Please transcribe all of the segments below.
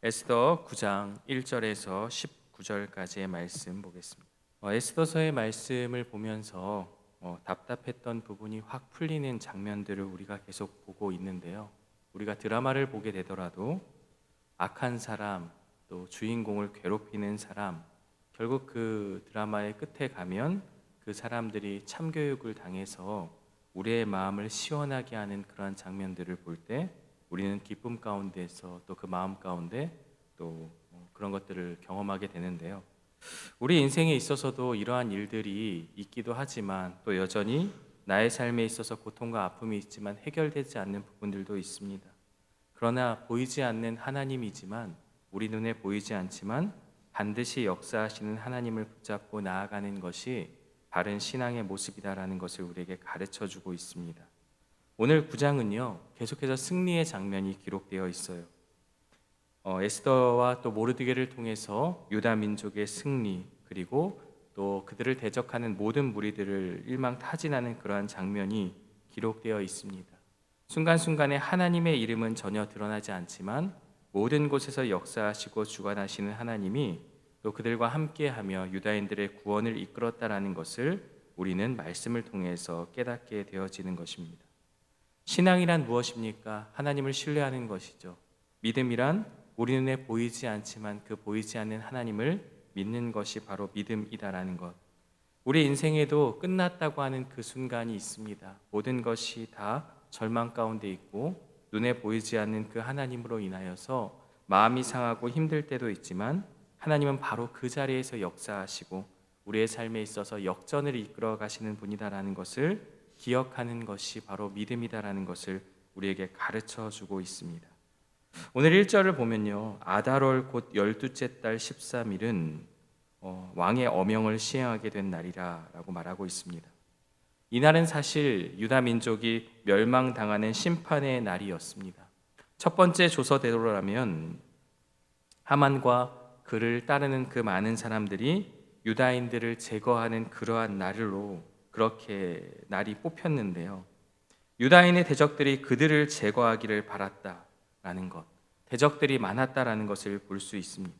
에스더 9장 1절에서 19절까지의 말씀 보겠습니다. 어, 에스더서의 말씀을 보면서 어, 답답했던 부분이 확 풀리는 장면들을 우리가 계속 보고 있는데요. 우리가 드라마를 보게 되더라도 악한 사람 또 주인공을 괴롭히는 사람 결국 그 드라마의 끝에 가면 그 사람들이 참교육을 당해서 우리의 마음을 시원하게 하는 그러한 장면들을 볼때 우리는 기쁨 가운데서 또 그 마음 가운데 또 어, 그런 것들을 경험하게 되는데요. 우리 인생에 있어서도 이러한 일들이 있기도 하지만 또 여전히 나의 삶에 있어서 고통과 아픔이 있지만 해결되지 않는 부분들도 있습니다. 그러나 보이지 않는 하나님이지만 우리 눈에 보이지 않지만 반드시 역사하시는 하나님을 붙잡고 나아가는 것이 바른 신앙의 모습이다라는 것을 우리에게 가르쳐 주고 있습니다. 오늘 9장은요, 계속해서 승리의 장면이 기록되어 있어요. 어, 에스더와 또 모르드게를 통해서 유다 민족의 승리 그리고 또 그들을 대적하는 모든 무리들을 일망타진하는 그러한 장면이 기록되어 있습니다. 순간순간에 하나님의 이름은 전혀 드러나지 않지만 모든 곳에서 역사하시고 주관하시는 하나님이 또 그들과 함께하며 유다인들의 구원을 이끌었다라는 것을 우리는 말씀을 통해서 깨닫게 되어지는 것입니다. 신앙이란 무엇입니까? 하나님을 신뢰하는 것이죠. 믿음이란 우리 눈에 보이지 않지만 그 보이지 않는 하나님을 믿는 것이 바로 믿음이다라는 것. 우리 인생에도 끝났다고 하는 그 순간이 있습니다. 모든 것이 다 절망 가운데 있고 눈에 보이지 않는 그 하나님으로 인하여서 마음이 상하고 힘들 때도 있지만 하나님은 바로 그 자리에서 역사하시고 우리의 삶에 있어서 역전을 이끌어 가시는 분이다라는 것을 기억하는 것이 바로 믿음이다라는 것을 우리에게 가르쳐 주고 있습니다. 오늘 1절을 보면요. 아다롤 곧 열두째 달 13일은 어, 왕의 어명을 시행하게 된 날이라라고 말하고 있습니다. 이날은 사실 유다 민족이 멸망당하는 심판의 날이었습니다. 첫 번째 조서 대로라면 하만과 그를 따르는 그 많은 사람들이 유다인들을 제거하는 그러한 날로 그렇게 날이 뽑혔는데요. 유다인의 대적들이 그들을 제거하기를 바랐다라는 것, 대적들이 많았다라는 것을 볼 수 있습니다.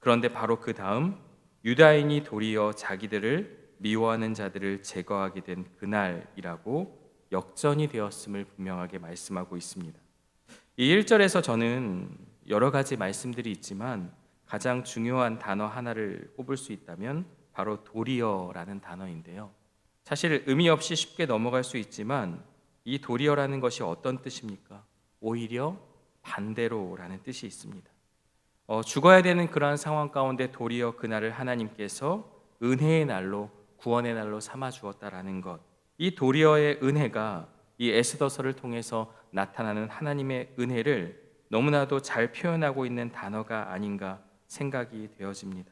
그런데 바로 그 다음 유다인이 도리어 자기들을 미워하는 자들을 제거하게 된 그날이라고 역전이 되었음을 분명하게 말씀하고 있습니다. 이 1절에서 저는 여러 가지 말씀들이 있지만 가장 중요한 단어 하나를 꼽을 수 있다면 바로 도리어라는 단어인데요. 사실 의미 없이 쉽게 넘어갈 수 있지만 이 도리어라는 것이 어떤 뜻입니까? 오히려 반대로라는 뜻이 있습니다. 어, 죽어야 되는 그러한 상황 가운데 도리어 그날을 하나님께서 은혜의 날로 구원의 날로 삼아 주었다라는 것. 이 도리어의 은혜가 이 에스더서를 통해서 나타나는 하나님의 은혜를 너무나도 잘 표현하고 있는 단어가 아닌가 생각이 되어집니다.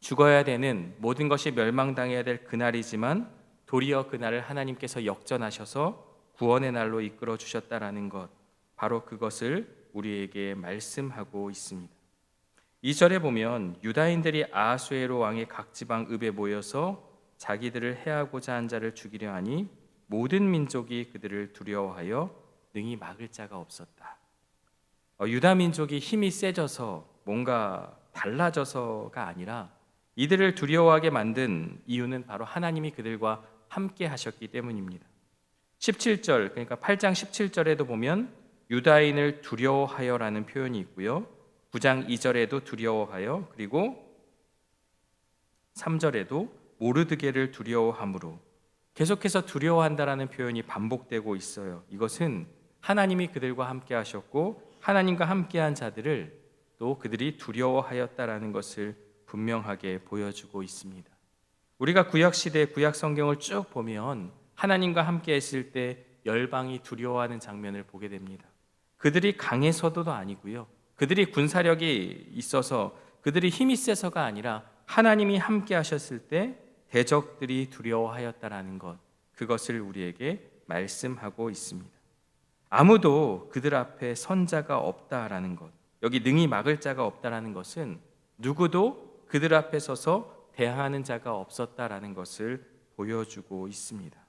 죽어야 되는 모든 것이 멸망당해야 될 그날이지만 도리어 그날을 하나님께서 역전하셔서 구원의 날로 이끌어 주셨다라는 것. 바로 그것을 우리에게 말씀하고 있습니다. 2절에 보면 유다인들이 아하수에로 왕의 각 지방 읍에 모여서 자기들을 해하고자 한 자를 죽이려 하니 모든 민족이 그들을 두려워하여 능히 막을 자가 없었다. 어, 유다 민족이 힘이 세져서 뭔가 달라져서가 아니라 이들을 두려워하게 만든 이유는 바로 하나님이 그들과 함께 하셨기 때문입니다. 17절 그러니까 8장 17절에도 보면 유다인을 두려워하여라는 표현이 있고요. 9장 2절에도 두려워하여 그리고 3절에도 모르드게를 두려워함으로 계속해서 두려워한다라는 표현이 반복되고 있어요. 이것은 하나님이 그들과 함께 하셨고 하나님과 함께한 자들을 또 그들이 두려워하였다라는 것을 분명하게 보여주고 있습니다. 우리가 구약 시대 구약 성경을 쭉 보면 하나님과 함께 했을 때 열방이 두려워하는 장면을 보게 됩니다. 그들이 강해서도 아니고요. 그들이 군사력이 있어서 그들이 힘이 세서가 아니라 하나님이 함께 하셨을 때 대적들이 두려워하였다라는 것. 그것을 우리에게 말씀하고 있습니다. 아무도 그들 앞에 선자가 없다라는 것. 여기 능히 막을 자가 없다라는 것은 누구도 그들 앞에 서서 대항하는 자가 없었다라는 것을 보여주고 있습니다.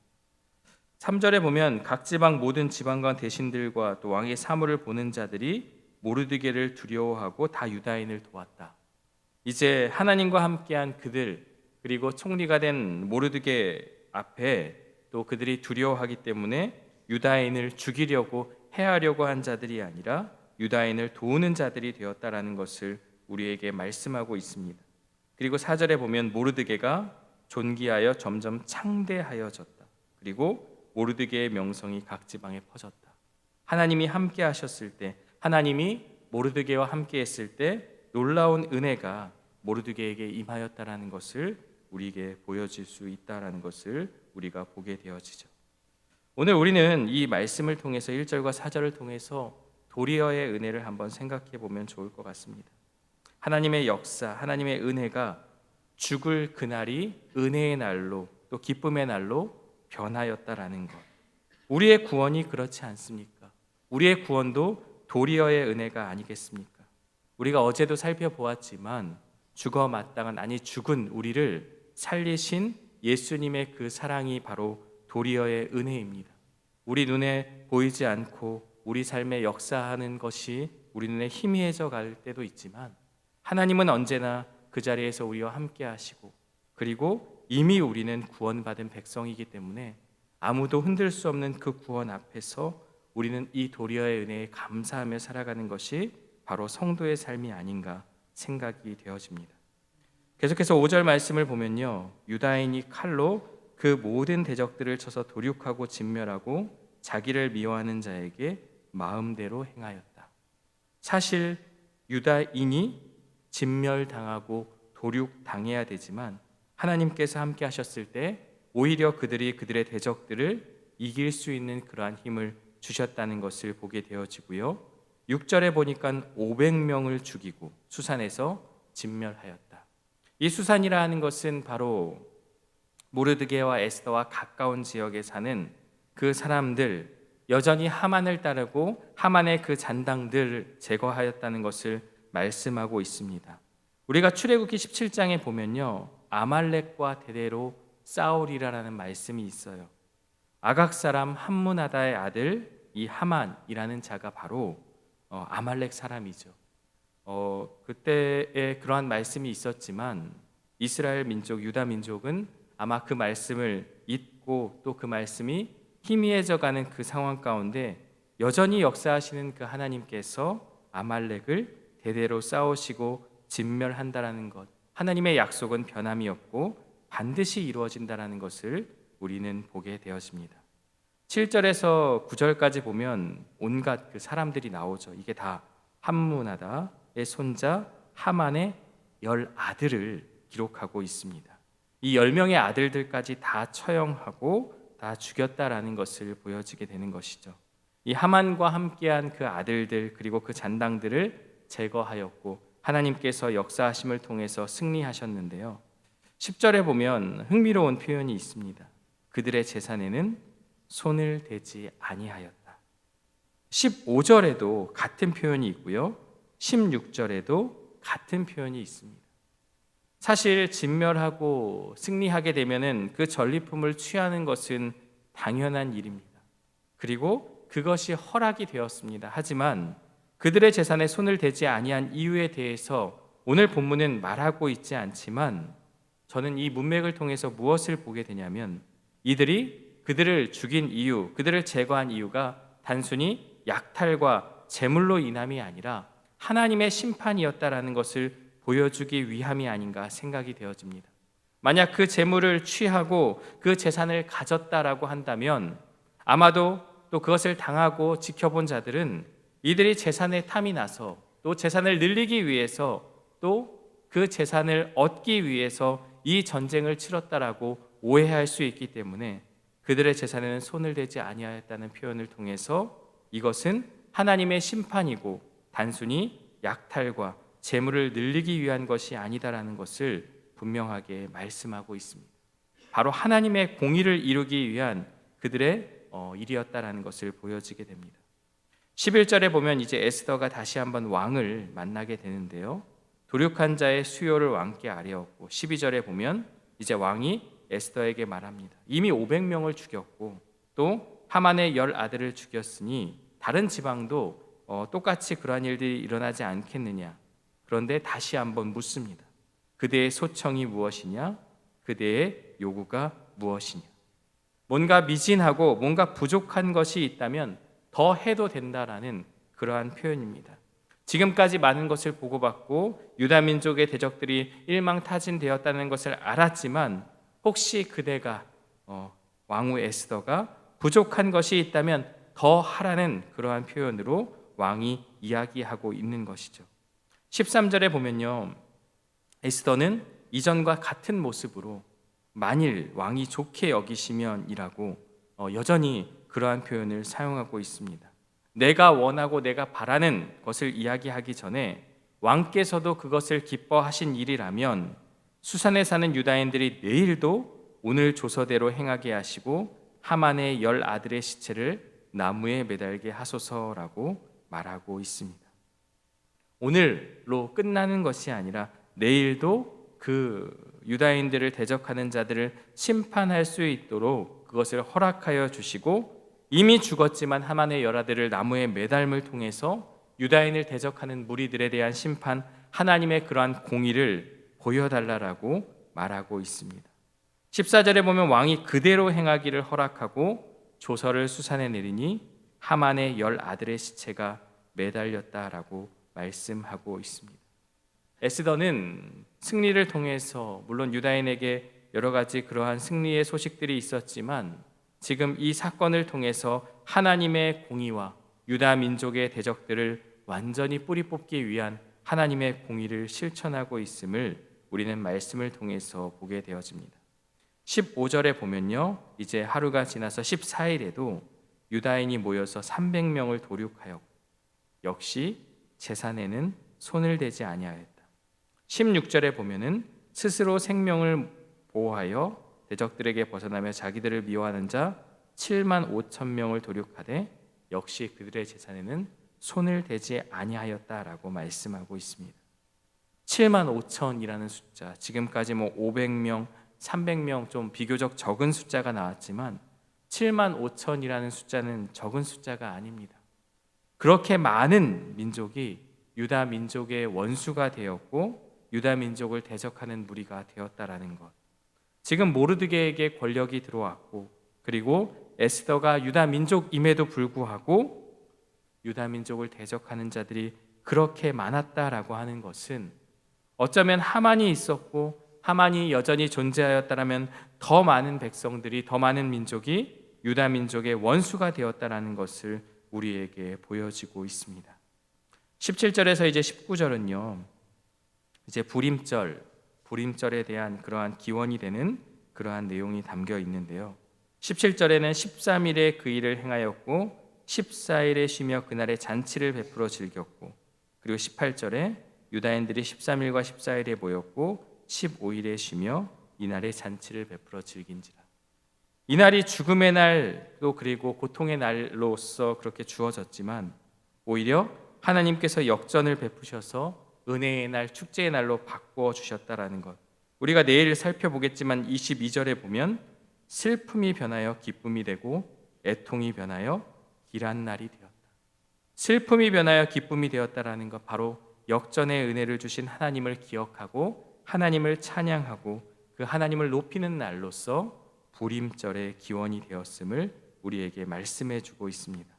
3절에 보면 각 지방 모든 지방관 대신들과 또 왕의 사물을 보는 자들이 모르드게를 두려워하고 다 유다인을 도왔다. 이제 하나님과 함께한 그들 그리고 총리가 된 모르드게 앞에 또 그들이 두려워하기 때문에 유다인을 죽이려고 해하려고 한 자들이 아니라 유다인을 도우는 자들이 되었다라는 것을 우리에게 말씀하고 있습니다. 그리고 사절에 보면 모르드게가 존귀하여 점점 창대하여졌다. 그리고 모르드게의 명성이 각 지방에 퍼졌다. 하나님이 함께 하셨을 때 하나님이 모르드게와 함께 했을 때 놀라운 은혜가 모르드게에게 임하였다라는 것을 우리에게 보여질 수 있다라는 것을 우리가 보게 되어지죠. 오늘 우리는 이 말씀을 통해서 1절과 4절을 통해서 도리어의 은혜를 한번 생각해 보면 좋을 것 같습니다. 하나님의 역사, 하나님의 은혜가 죽을 그날이 은혜의 날로 또 기쁨의 날로 변하였다라는 것. 우리의 구원이 그렇지 않습니까? 우리의 구원도 도리어의 은혜가 아니겠습니까? 우리가 어제도 살펴보았지만 죽어 마땅한 아니 죽은 우리를 살리신 예수님의 그 사랑이 바로 도리어의 은혜입니다. 우리 눈에 보이지 않고 우리 삶에 역사하는 것이 우리 눈에 희미해져 갈 때도 있지만 하나님은 언제나 그 자리에서 우리와 함께 하시고 그리고 이미 우리는 구원받은 백성이기 때문에 아무도 흔들 수 없는 그 구원 앞에서 우리는 이 도리어의 은혜에 감사하며 살아가는 것이 바로 성도의 삶이 아닌가 생각이 되어집니다. 계속해서 5절 말씀을 보면요. 유다인이 칼로 그 모든 대적들을 쳐서 도륙하고 진멸하고 자기를 미워하는 자에게 마음대로 행하였다. 사실 유다인이 진멸당하고 도륙당해야 되지만 하나님께서 함께 하셨을 때 오히려 그들이 그들의 대적들을 이길 수 있는 그러한 힘을 주셨다는 것을 보게 되어지고요. 6절에 보니까 500명을 죽이고 수산에서 진멸하였다. 이 수산이라 하는 것은 바로 모르드게와 에스더와 가까운 지역에 사는 그 사람들 여전히 하만을 따르고 하만의 그 잔당들을 제거하였다는 것을 말씀하고 있습니다. 우리가 출애굽기 17장에 보면요. 아말렉과 대대로 싸우리라라는 말씀이 있어요. 아각 사람 함문하다의 아들 이 하만이라는 자가 바로 어, 아말렉 사람이죠. 어, 그때에 그러한 말씀이 있었지만 이스라엘 민족 유다 민족은 아마 그 말씀을 잊고 또 그 말씀이 희미해져 가는 그 상황 가운데 여전히 역사하시는 그 하나님께서 아말렉을 대대로 싸우시고 진멸한다라는 것. 하나님의 약속은 변함이 없고 반드시 이루어진다라는 것을 우리는 보게 되었습니다. 7절에서 9절까지 보면 온갖 그 사람들이 나오죠. 이게 다 함문하다의 손자 하만의 열 아들을 기록하고 있습니다. 이 열 명의 아들들까지 다 처형하고 다 죽였다라는 것을 보여지게 되는 것이죠. 이 하만과 함께한 그 아들들 그리고 그 잔당들을 제거하였고 하나님께서 역사하심을 통해서 승리하셨는데요. 10절에 보면 흥미로운 표현이 있습니다. 그들의 재산에는 손을 대지 아니하였다. 15절에도 같은 표현이 있고요. 16절에도 같은 표현이 있습니다. 사실 진멸하고 승리하게 되면은 그 전리품을 취하는 것은 당연한 일입니다. 그리고 그것이 허락이 되었습니다. 하지만 그들의 재산에 손을 대지 아니한 이유에 대해서 오늘 본문은 말하고 있지 않지만 저는 이 문맥을 통해서 무엇을 보게 되냐면 이들이 그들을 죽인 이유, 그들을 제거한 이유가 단순히 약탈과 재물로 인함이 아니라 하나님의 심판이었다라는 것을 보여주기 위함이 아닌가 생각이 되어집니다. 만약 그 재물을 취하고 그 재산을 가졌다라고 한다면 아마도 또 그것을 당하고 지켜본 자들은 이들이 재산에 탐이 나서 또 재산을 늘리기 위해서 또 그 재산을 얻기 위해서 이 전쟁을 치렀다라고 오해할 수 있기 때문에 그들의 재산에는 손을 대지 아니하였다는 표현을 통해서 이것은 하나님의 심판이고 단순히 약탈과 재물을 늘리기 위한 것이 아니다라는 것을 분명하게 말씀하고 있습니다. 바로 하나님의 공의를 이루기 위한 그들의 어, 일이었다라는 것을 보여지게 됩니다. 11절에 보면 이제 에스더가 다시 한번 왕을 만나게 되는데요. 도륙한 자의 수요를 왕께 아뢰었고 12절에 보면 이제 왕이 에스더에게 말합니다. 이미 500명을 죽였고 또 하만의 열 아들을 죽였으니 다른 지방도 어, 똑같이 그러한 일들이 일어나지 않겠느냐? 그런데 다시 한번 묻습니다. 그대의 소청이 무엇이냐? 그대의 요구가 무엇이냐? 뭔가 미진하고 뭔가 부족한 것이 있다면 더 해도 된다라는 그러한 표현입니다. 지금까지 많은 것을 보고받고 유다 민족의 대적들이 일망타진되었다는 것을 알았지만 혹시 그대가 어, 왕후 에스더가 부족한 것이 있다면 더 하라는 그러한 표현으로 왕이 이야기하고 있는 것이죠. 13절에 보면요. 에스더는 이전과 같은 모습으로 만일 왕이 좋게 여기시면이라고 어, 여전히 그러한 표현을 사용하고 있습니다. 내가 원하고 내가 바라는 것을 이야기하기 전에 왕께서도 그것을 기뻐하신 일이라면 수산에 사는 유다인들이 내일도 오늘 조서대로 행하게 하시고 하만의 열 아들의 시체를 나무에 매달게 하소서라고 말하고 있습니다. 오늘로 끝나는 것이 아니라 내일도 그 유다인들을 대적하는 자들을 심판할 수 있도록 그것을 허락하여 주시고 이미 죽었지만 하만의 열아들을 나무에 매달음을 통해서 유다인을 대적하는 무리들에 대한 심판 하나님의 그러한 공의를 보여달라라고 말하고 있습니다. 14절에 보면 왕이 그대로 행하기를 허락하고 조서를 수산에 내리니 하만의 열 아들의 시체가 매달렸다라고 말씀하고 있습니다. 에스더는 승리를 통해서 물론 유다인에게 여러 가지 그러한 승리의 소식들이 있었지만 지금 이 사건을 통해서 하나님의 공의와 유다 민족의 대적들을 완전히 뿌리 뽑기 위한 하나님의 공의를 실천하고 있음을 우리는 말씀을 통해서 보게 되어집니다. 15절에 보면요. 이제 하루가 지나서 14일에도 유다인이 모여서 300명을 도륙하였고 역시 재산에는 손을 대지 아니하였다. 16절에 보면은 스스로 생명을 보호하여 대적들에게 벗어나며 자기들을 미워하는 자 7만 5천 명을 도륙하되 역시 그들의 재산에는 손을 대지 아니하였다라고 말씀하고 있습니다. 7만 5천이라는 숫자 지금까지 뭐 500명, 300명 좀 비교적 적은 숫자가 나왔지만 7만 5천이라는 숫자는 적은 숫자가 아닙니다. 그렇게 많은 민족이 유다 민족의 원수가 되었고 유다 민족을 대적하는 무리가 되었다라는 것. 지금 모르드게에게 권력이 들어왔고 그리고 에스더가 유다 민족임에도 불구하고 유다 민족을 대적하는 자들이 그렇게 많았다라고 하는 것은 어쩌면 하만이 있었고 하만이 여전히 존재하였다라면 더 많은 백성들이 더 많은 민족이 유다 민족의 원수가 되었다라는 것을 우리에게 보여지고 있습니다. 17절에서 이제 19절은요. 이제 불임절, 불임절에 대한 그러한 기원이 되는 그러한 내용이 담겨 있는데요. 17절에는 13일에 그 일을 행하였고 14일에 쉬며 그날에 잔치를 베풀어 즐겼고 그리고 18절에 유다인들이 13일과 14일에 모였고 15일에 쉬며 이날에 잔치를 베풀어 즐긴지라. 이날이 죽음의 날도 그리고 고통의 날로서 그렇게 주어졌지만 오히려 하나님께서 역전을 베푸셔서 은혜의 날, 축제의 날로 바꾸어 주셨다라는 것. 우리가 내일 살펴보겠지만 22절에 보면 슬픔이 변하여 기쁨이 되고 애통이 변하여 길한 날이 되었다. 슬픔이 변하여 기쁨이 되었다라는 것 바로 역전의 은혜를 주신 하나님을 기억하고 하나님을 찬양하고 그 하나님을 높이는 날로서 불임절의 기원이 되었음을 우리에게 말씀해 주고 있습니다.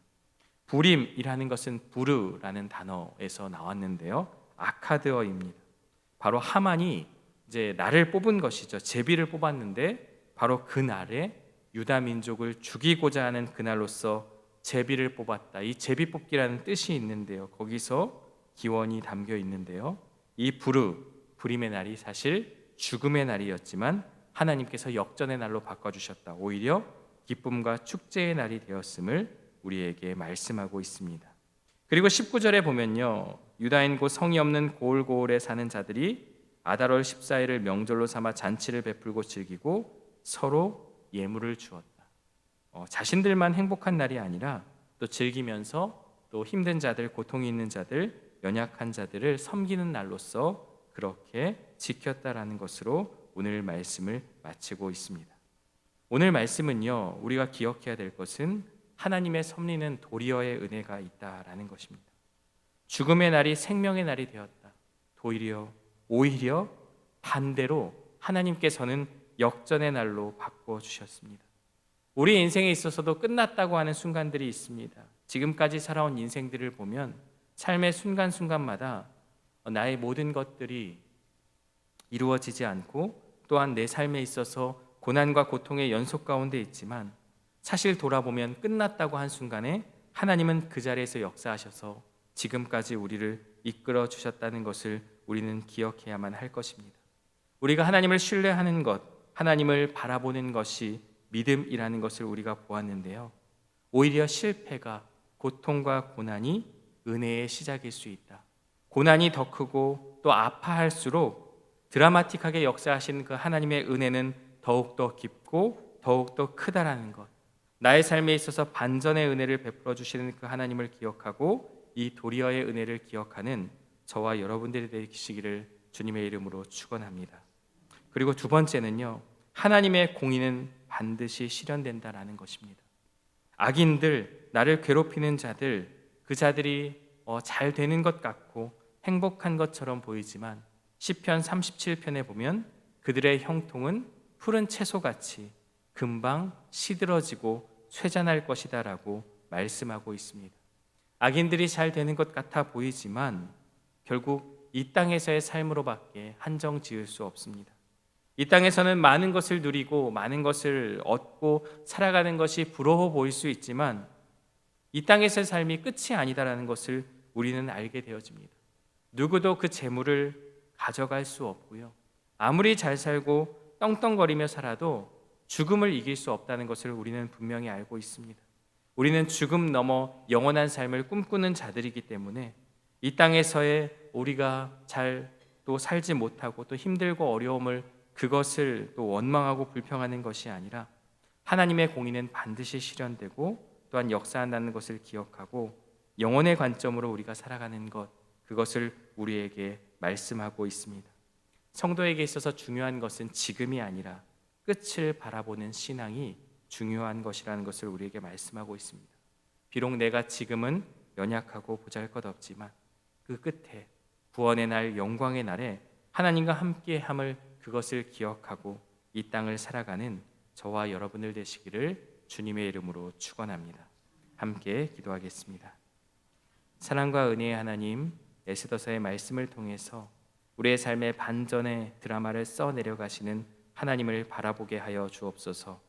불임이라는 것은 부르라는 단어에서 나왔는데요. 아카드어입니다. 바로 하만이 이제 나를 뽑은 것이죠. 제비를 뽑았는데 바로 그 날에 유다 민족을 죽이고자 하는 그날로서 제비를 뽑았다. 이 제비 뽑기라는 뜻이 있는데요. 거기서 기원이 담겨 있는데요. 이 부르 불임의 날이 사실 죽음의 날이었지만 하나님께서 역전의 날로 바꿔 주셨다. 오히려 기쁨과 축제의 날이 되었음을 우리에게 말씀하고 있습니다. 그리고 19절에 보면요. 유다인 곧 성이 없는 고을고을에 사는 자들이 아달월 14일을 명절로 삼아 잔치를 베풀고 즐기고 서로 예물을 주었다. 어, 자신들만 행복한 날이 아니라 또 즐기면서 또 힘든 자들, 고통이 있는 자들, 연약한 자들을 섬기는 날로서 그렇게 지켰다라는 것으로 오늘 말씀을 마치고 있습니다. 오늘 말씀은요, 우리가 기억해야 될 것은 하나님의 섭리는 도리어의 은혜가 있다라는 것입니다. 죽음의 날이 생명의 날이 되었다. 오히려 오히려 반대로 하나님께서는 역전의 날로 바꿔 주셨습니다. 우리 인생에 있어서도 끝났다고 하는 순간들이 있습니다. 지금까지 살아온 인생들을 보면 삶의 순간순간마다 나의 모든 것들이 이루어지지 않고 또한 내 삶에 있어서 고난과 고통의 연속 가운데 있지만 사실 돌아보면 끝났다고 한 순간에 하나님은 그 자리에서 역사하셔서 지금까지 우리를 이끌어 주셨다는 것을 우리는 기억해야만 할 것입니다. 우리가 하나님을 신뢰하는 것, 하나님을 바라보는 것이 믿음이라는 것을 우리가 보았는데요. 오히려 실패가 고통과 고난이 은혜의 시작일 수 있다. 고난이 더 크고 또 아파할수록 드라마틱하게 역사하신 그 하나님의 은혜는 더욱더 깊고 더욱더 크다라는 것. 나의 삶에 있어서 반전의 은혜를 베풀어 주시는 그 하나님을 기억하고 이 도리어의 은혜를 기억하는 저와 여러분들이 되시기를 주님의 이름으로 축원합니다. 그리고 두 번째는요. 하나님의 공의는 반드시 실현된다라는 것입니다. 악인들, 나를 괴롭히는 자들, 그 자들이 어, 잘 되는 것 같고 행복한 것처럼 보이지만 시편 37편에 보면 그들의 형통은 푸른 채소같이 금방 시들어지고 쇠잔할 것이다라고 말씀하고 있습니다. 악인들이 잘 되는 것 같아 보이지만 결국 이 땅에서의 삶으로밖에 한정 지을 수 없습니다. 이 땅에서는 많은 것을 누리고 많은 것을 얻고 살아가는 것이 부러워 보일 수 있지만 이 땅에서의 삶이 끝이 아니다라는 것을 우리는 알게 되어집니다. 누구도 그 재물을 가져갈 수 없고요. 아무리 잘 살고 떵떵거리며 살아도 죽음을 이길 수 없다는 것을 우리는 분명히 알고 있습니다. 우리는 죽음 넘어 영원한 삶을 꿈꾸는 자들이기 때문에 이 땅에서의 우리가 잘 또 살지 못하고 또 힘들고 어려움을 그것을 또 원망하고 불평하는 것이 아니라 하나님의 공의는 반드시 실현되고 또한 역사한다는 것을 기억하고 영혼의 관점으로 우리가 살아가는 것 그것을 우리에게 말씀하고 있습니다. 성도에게 있어서 중요한 것은 지금이 아니라 끝을 바라보는 신앙이 중요한 것이라는 것을 우리에게 말씀하고 있습니다. 비록 내가 지금은 연약하고 보잘것없지만 그 끝에 구원의 날 영광의 날에 하나님과 함께 함을 그것을 기억하고 이 땅을 살아가는 저와 여러분들 되시기를 주님의 이름으로 축원합니다. 함께 기도하겠습니다. 사랑과 은혜의 하나님 에스더서의 말씀을 통해서 우리의 삶의 반전의 드라마를 써 내려가시는 하나님을 바라보게 하여 주옵소서.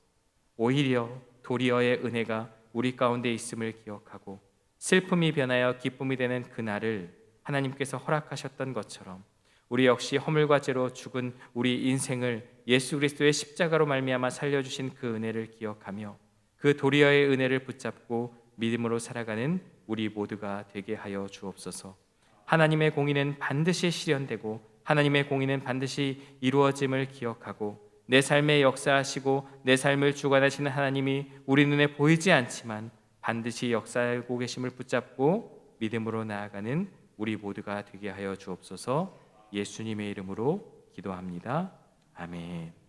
오히려 도리어의 은혜가 우리 가운데 있음을 기억하고 슬픔이 변하여 기쁨이 되는 그날을 하나님께서 허락하셨던 것처럼 우리 역시 허물과 죄로 죽은 우리 인생을 예수 그리스도의 십자가로 말미암아 살려 주신 그 은혜를 기억하며 그 도리어의 은혜를 붙잡고 믿음으로 살아가는 우리 모두가 되게 하여 주옵소서. 하나님의 공의는 반드시 실현되고 하나님의 공의는 반드시 이루어짐을 기억하고 내 삶에 역사하시고 내 삶을 주관하시는 하나님이 우리 눈에 보이지 않지만 반드시 역사하고 계심을 붙잡고 믿음으로 나아가는 우리 모두가 되게 하여 주옵소서. 예수님의 이름으로 기도합니다. 아멘.